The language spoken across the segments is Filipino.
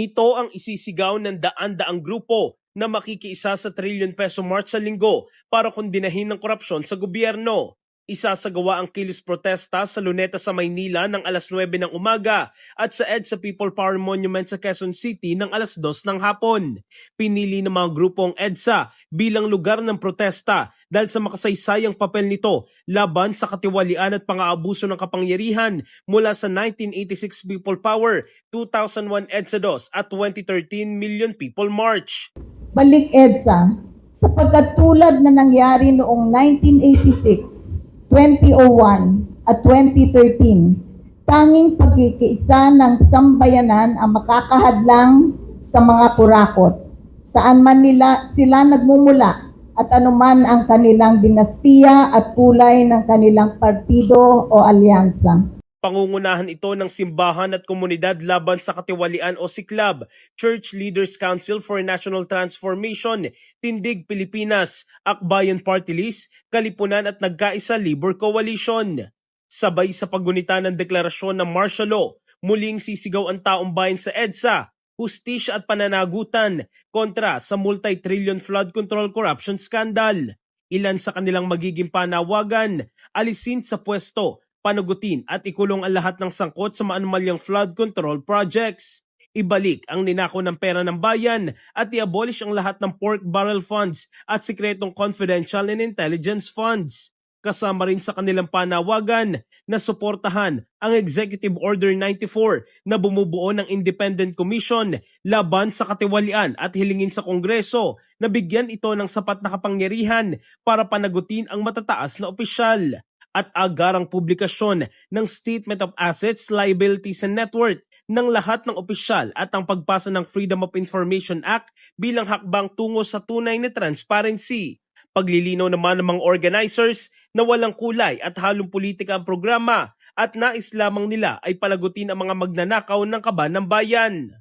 Ito ang isisigaw ng daan-daang grupo na makikiisa sa trilyon peso march sa linggo para kondinahin ng korupsyon sa gobyerno. Isasagawa ang kilos protesta sa Luneta sa Maynila ng alas 9 ng umaga at sa EDSA People Power Monument sa Quezon City ng alas 2 ng hapon. Pinili ng mga grupong EDSA bilang lugar ng protesta dahil sa makasaysayang papel nito laban sa katiwalian at pang-aabuso ng kapangyarihan mula sa 1986 People Power, 2001 EDSA DOS at 2013 Million People March. balik EDSA sapagkat tulad na nangyari noong 1986, 2001 at 2013, tanging pagkikiisa ng sambayanan ang makakahadlang sa mga kurakot, saan man nila sila nagmumula at anuman ang kanilang dinastiya at kulay ng kanilang partido o alyansa. Pangungunahan ito ng simbahan at komunidad laban sa katiwalian o siklab, Church Leaders Council for National Transformation, Tindig Pilipinas, Akbayan Party List, Kalipunan at Nagkaisa Labor Coalition. Sabay sa paggunita ng deklarasyon ng martial law, muling sisigaw ang taong bayan sa EDSA, hustisya at pananagutan kontra sa multi-trillion flood control corruption scandal. Ilan sa kanilang magiging panawagan, alisin sa pwesto panugutin at ikulong ang lahat ng sangkot sa maanumalyang flood control projects. Ibalik ang ninako ng pera ng bayan at i-abolish ang lahat ng pork barrel funds at sikretong confidential and intelligence funds. Kasama rin sa kanilang panawagan na suportahan ang Executive Order 94 na bumubuo ng Independent Commission laban sa katiwalian at hilingin sa Kongreso na bigyan ito ng sapat na kapangyarihan para panagutin ang matataas na opisyal at agarang publikasyon ng Statement of Assets, Liabilities and Net Worth ng lahat ng opisyal at ang pagpasa ng Freedom of Information Act bilang hakbang tungo sa tunay na transparency. Paglilinaw naman ng mga organizers na walang kulay at halong politika ang programa at nais lamang nila ay palagutin ang mga magnanakaw ng kaban ng bayan.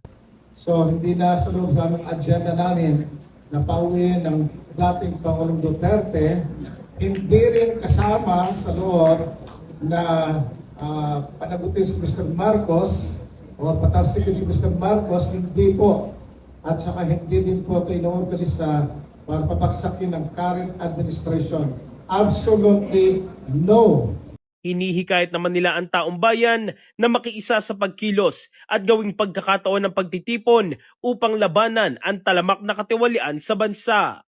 So hindi na loob sa aming agenda namin na pauwiin ng dating Pangulong Duterte, hindi rin kasama sa loob na ah, panagutin si Mr. Marcos o patalsikin si Mr. Marcos, hindi po. At saka hindi din po ito inorganisa para papaksakin ng current administration. Absolutely no. Hinihikayat naman nila ang taong bayan na makiisa sa pagkilos at gawing pagkakataon ng pagtitipon upang labanan ang talamak na katiwalian sa bansa.